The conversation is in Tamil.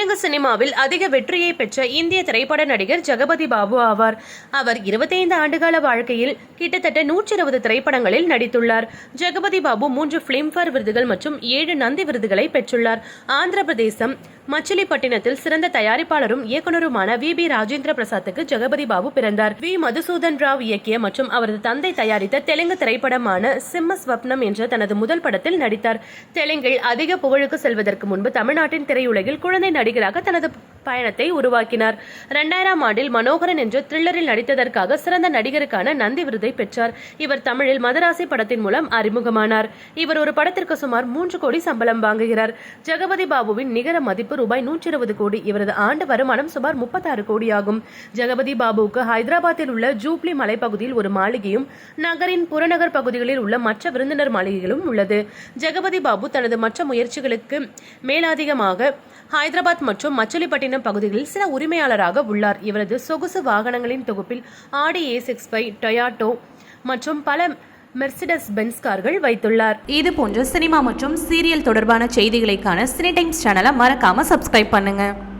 தெலுங்கு சினிமாவில் அதிக வெற்றியை பெற்ற இந்திய திரைப்பட நடிகர் ஜெகபதி பாபு ஆவார். அவர் 25 ஆண்டுகால வாழ்க்கையில் கிட்டத்தட்ட 120 திரைப்படங்களில் நடித்துள்ளார். ஜெகபதி பாபு மூன்று பிலிம்பேர் விருதுகள் மற்றும் ஏழு நந்தி விருதுகளை பெற்றுள்ளார். ஆந்திர பிரதேசம் மச்சிலிப்பட்டினத்தில் சிறந்த தயாரிப்பாளரும் இயக்குனருமான வி. பி. ராஜேந்திர பிரசாத்துக்கு ஜெகபதி பாபு பிறந்தார். வி. மதுசூதன் ராவ் இயக்கிய மற்றும் அவரது தந்தை தயாரித்த தெலுங்கு திரைப்படமான சிம்ம ஸ்வப்னம் என்ற தனது முதல் படத்தில் நடித்தார். தெலுங்கில் அதிக புகழுக்கு செல்வதற்கு முன்பு தமிழ்நாட்டின் திரையுலகில் குழந்தை நடிகராக தனது பயணத்தை உருவாக்கினார். இரண்டாயிரம் ஆண்டில் மனோகரன் என்ற த்ரில்லரில் நடித்ததற்காக சிறந்த நடிகருக்கான நந்தி விருதை பெற்றார். இவர் தமிழில் மதராசி படத்தின் மூலம் அறிமுகமானார். இவர் ஒரு படத்திற்கு சுமார் மூன்று கோடி சம்பளம் வாங்குகிறார். ஜெகபதி பாபுவின் நிகர மதிப்பு ரூபாய் நூற்றி இருபது கோடி இவரது ஆண்டு வருமானம் சுமார் முப்பத்தாறு கோடி ஆகும். ஜெகபதி பாபுவுக்கு ஹைதராபாத்தில் உள்ள ஜூப்ளி மலைப்பகுதியில் ஒரு மாளிகையும் நகரின் புறநகர் பகுதிகளில் உள்ள மற்ற விருந்தினர் மாளிகைகளும் உள்ளது. ஜெகபதி பாபு தனது மற்ற முயற்சிகளுக்கு மேலாதிகமாக ஹைதராபாத் மற்றும் மச்சலிப்பட்டினம் பகுதிகளில் சில உரிமையாளராக உள்ளார். இவரது சொகுசு வாகனங்களின் தொகுப்பில் ஆடி ஏ சிக்ஸ் ஃபைவ் டொயாட்டோ மற்றும் பல மெர்சிடஸ் பென்ஸ் கார்கள் வைத்துள்ளார். இது போன்ற சினிமா மற்றும் சீரியல் தொடர்பான செய்திகளைக்கான சினி டைம்ஸ் சேனலை மறக்காம சப்ஸ்கிரைப் பண்ணுங்க.